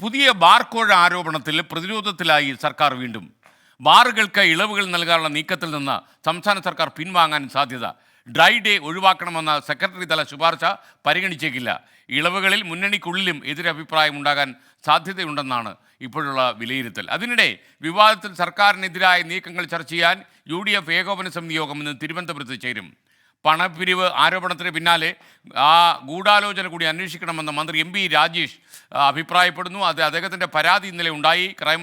പുതിയ ബാർക്കോഴ ആരോപണത്തിൽ പ്രതിരോധത്തിലായി സർക്കാർ വീണ്ടും. ബാറുകൾക്ക് ഇളവുകൾ നൽകാനുള്ള നീക്കത്തിൽ നിന്ന് സംസ്ഥാന സർക്കാർ പിൻവാങ്ങാൻ സാധ്യത. ഡ്രൈ ഡേ ഒഴിവാക്കണമെന്ന സെക്രട്ടറി തല ശുപാർശ പരിഗണിച്ചേക്കില്ല. ഇളവുകളിൽ മുന്നണിക്കുള്ളിലും എതിരഭിപ്രായം ഉണ്ടാകാൻ സാധ്യതയുണ്ടെന്നാണ് ഇപ്പോഴുള്ള വിലയിരുത്തൽ. അതിനിടെ വിവാദത്തിൽ സർക്കാരിനെതിരായ നീക്കങ്ങൾ ചർച്ച ചെയ്യാൻ യു ഡി എഫ് ഏകോപന സമിതി യോഗം ഇന്ന് തിരുവനന്തപുരത്ത് ചേരും. പണപ്പിരിവ് ആരോപണത്തിന് പിന്നാലെ ആ ഗൂഢാലോചന കൂടി അന്വേഷിക്കണമെന്ന് മന്ത്രി എം പി രാജേഷ് അഭിപ്രായപ്പെടുന്നു. അത് അദ്ദേഹത്തിന്റെ പരാതി ഇന്നലെ ഉണ്ടായി. ക്രൈം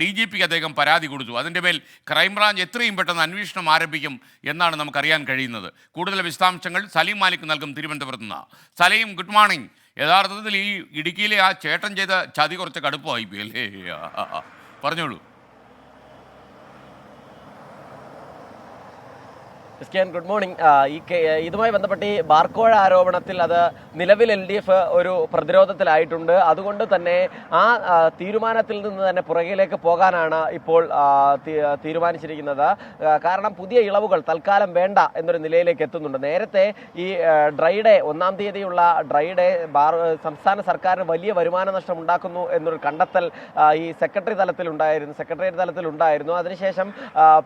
ഡി ജി പിക്ക് അദ്ദേഹം പരാതി കൊടുത്തു. അതിന്റെ മേൽ ക്രൈംബ്രാഞ്ച് എത്രയും പെട്ടെന്ന് അന്വേഷണം ആരംഭിക്കും എന്നാണ് നമുക്കറിയാൻ കഴിയുന്നത്. കൂടുതൽ വിശദാംശങ്ങൾ സലീം മാലിക് നൽകും തിരുവനന്തപുരത്ത് നിന്ന്. Saleem good morning. യഥാർത്ഥത്തിൽ ഈ ഇടുക്കിയിലെ ആ ചേട്ടൻ ചെയ്ത ചതി കുറച്ച് കടുപ്പമായി അല്ലേ. പറഞ്ഞോളൂ. ക്രിസ്ത്യൻ ഗുഡ് മോർണിംഗ് ഈ ഇതുമായി ബന്ധപ്പെട്ട് ഈ ബാർക്കോഴ ആരോപണത്തിൽ അത് നിലവിൽ എൽ ഡി എഫ് ഒരു പ്രതിരോധത്തിലായിട്ടുണ്ട്. അതുകൊണ്ട് തന്നെ ആ തീരുമാനത്തിൽ നിന്ന് തന്നെ പുറകിലേക്ക് പോകാനാണ് ഇപ്പോൾ തീരുമാനിച്ചിരിക്കുന്നത്. കാരണം പുതിയ ഇളവുകൾ തൽക്കാലം വേണ്ട എന്നൊരു നിലയിലേക്ക് എത്തുന്നുണ്ട്. നേരത്തെ ഈ ഡ്രൈഡേ ഒന്നാം തീയതിയുള്ള ഡ്രൈ ഡേ ബാർ സംസ്ഥാന സർക്കാരിന് വലിയ വരുമാന നഷ്ടം ഉണ്ടാക്കുന്നു എന്നൊരു കണ്ടെത്തൽ ഈ സെക്രട്ടറി തലത്തിലുണ്ടായിരുന്നു സെക്രട്ടേറിയറ്റ് തലത്തിലുണ്ടായിരുന്നു. അതിനുശേഷം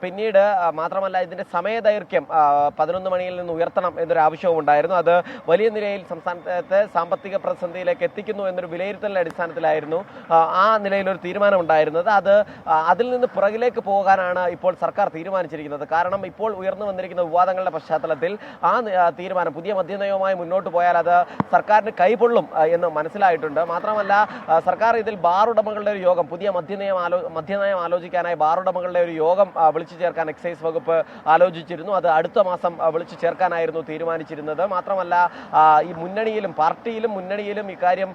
പിന്നീട് മാത്രമല്ല ഇതിന്റെ സമയദൈർഘ്യം ആ, പതിനൊന്ന് മണിയിൽ നിന്ന് ഉയർത്തണം എന്നൊരു ആവശ്യവും ഉണ്ടായിരുന്നു. അത് വലിയ നിലയിൽ സംസ്ഥാനത്തെ സാമ്പത്തിക പ്രതിസന്ധിയിലേക്ക് എത്തിക്കുന്നു എന്നൊരു വിലയിരുത്തലിന്റെ അടിസ്ഥാനത്തിലായിരുന്നു ആ, ആ നിലയിൽ ഒരു തീരുമാനം ഉണ്ടായിരുന്നത് അത് അതിൽ നിന്ന് പുറകിലേക്ക് പോകാനാണ് ഇപ്പോൾ സർക്കാർ തീരുമാനിച്ചിരിക്കുന്നത്. കാരണം ഇപ്പോൾ ഉയർന്നു വന്നിരിക്കുന്ന വിവാദങ്ങളുടെ പശ്ചാത്തലത്തിൽ ആ തീരുമാനം പുതിയ മദ്യനയവുമായി മുന്നോട്ട് പോയാൽ അത് സർക്കാരിന് കൈപൊള്ളും എന്ന് മനസ്സിലായിട്ടുണ്ട്. മാത്രമല്ല സർക്കാർ ഇതിൽ ബാർ ഉടമകളുടെ ഒരു യോഗം പുതിയ മദ്യനയം ആലോ മദ്യനയം ആലോചിക്കാനായി ബാർ ഉടമകളുടെ ഒരു യോഗം വിളിച്ചു ചേർക്കാൻ എക്സൈസ് വകുപ്പ് ആലോചിച്ചിരുന്നു. അത് അടുത്ത മാസം വിളിച്ചു ചേർക്കാനായിരുന്നു തീരുമാനിച്ചിരുന്നത്. മാത്രമല്ല ഈ മുന്നണിയിലും പാർട്ടിയിലും മുന്നണിയിലും ഇക്കാര്യം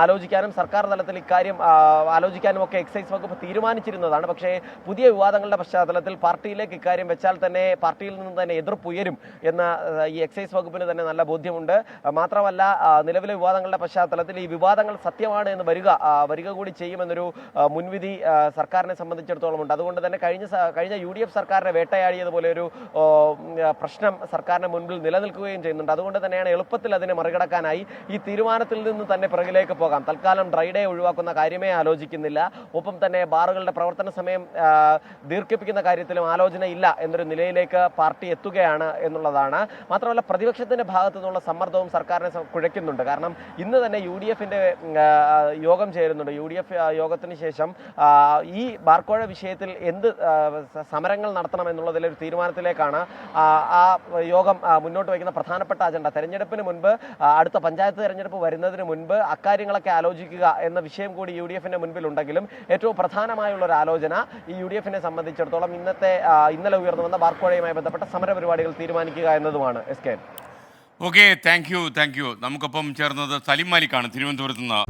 ആലോചിക്കാനും സർക്കാർ തലത്തിൽ ഇക്കാര്യം ആലോചിക്കാനും ഒക്കെ എക്സൈസ് വകുപ്പ് തീരുമാനിച്ചിരുന്നതാണ്. പക്ഷേ പുതിയ വിവാദങ്ങളുടെ പശ്ചാത്തലത്തിൽ പാർട്ടിയിലേക്ക് ഇക്കാര്യം വെച്ചാൽ തന്നെ പാർട്ടിയിൽ നിന്ന് തന്നെ എതിർപ്പ് ഉയരും എന്ന ഈ എക്സൈസ് വകുപ്പിന് തന്നെ നല്ല ബോധ്യമുണ്ട്. മാത്രമല്ല നിലവിലെ വിവാദങ്ങളുടെ പശ്ചാത്തലത്തിൽ ഈ വിവാദങ്ങൾ സത്യമാണ് എന്ന് വരിക വരിക കൂടി ചെയ്യുമെന്നൊരു മുൻവിധി സർക്കാരിനെ സംബന്ധിച്ചിടത്തോളം ഉണ്ട് അതുകൊണ്ട് തന്നെ കഴിഞ്ഞ കഴിഞ്ഞ യു ഡി എഫ് സർക്കാരിനെ വേട്ടയാടിയതുപോലെ ഒരു പ്രശ്നം സർക്കാരിന് മുൻപിൽ നിലനിൽക്കുകയും ചെയ്യുന്നുണ്ട്. അതുകൊണ്ട് തന്നെയാണ് എളുപ്പത്തിൽ അതിനെ മറികടക്കാനായി ഈ തീരുമാനത്തിൽ നിന്ന് തന്നെ പിറകിലേക്ക് പോകാം. തൽക്കാലം ഡ്രൈഡേ ഒഴിവാക്കുന്ന കാര്യമേ ആലോചിക്കുന്നില്ല. ഒപ്പം തന്നെ ബാറുകളുടെ പ്രവർത്തന സമയം ദീർഘിപ്പിക്കുന്ന കാര്യത്തിലും ആലോചന ഇല്ല എന്നൊരു നിലയിലേക്ക് പാർട്ടി എത്തുകയാണ് എന്നുള്ളതാണ്. മാത്രമല്ല പ്രതിപക്ഷത്തിന്റെ ഭാഗത്തു നിന്നുള്ള സമ്മർദ്ദവും സർക്കാരിനെ കുഴയ്ക്കുന്നുണ്ട്. കാരണം ഇന്ന് തന്നെ യു ഡി എഫിന്റെ യോഗം ചേരുന്നുണ്ട്. യു ഡി എഫ് യോഗത്തിന് ശേഷം ഈ ബാർക്കോഴ വിഷയത്തിൽ എന്ത് സമരങ്ങൾ നടത്തണം എന്നുള്ളതിലൊരു തീരുമാനത്തിലേക്കാണ് ആ, യോഗം മുന്നോട്ട് വയ്ക്കുന്ന പ്രധാനപ്പെട്ട അജണ്ട. തെരഞ്ഞെടുപ്പിന് മുൻപ് അടുത്ത പഞ്ചായത്ത് തെരഞ്ഞെടുപ്പ് വരുന്നതിന് മുൻപ് അക്കാര്യങ്ങളൊക്കെ ആലോചിക്കുക എന്ന വിഷയം കൂടി യു ഡി എഫിന്റെ മുൻപിൽ ഉണ്ടെങ്കിലും ഏറ്റവും പ്രധാനമായുള്ള ഒരു ആലോചന ഈ യു ഡി എഫിനെ സംബന്ധിച്ചിടത്തോളം ഇന്നത്തെ ഇന്നലെ ഉയർന്നു വന്ന ബാർക്കോഴയുമായി ബന്ധപ്പെട്ട സമരപരിപാടികൾ തീരുമാനിക്കുക എന്നതുമാണ്. S K. Okay thank you thank you നമുക്കൊപ്പം ചേർന്നത് സലിം മാലിക്കാണ്. തിരുവനന്തപുരത്ത് നിന്ന്.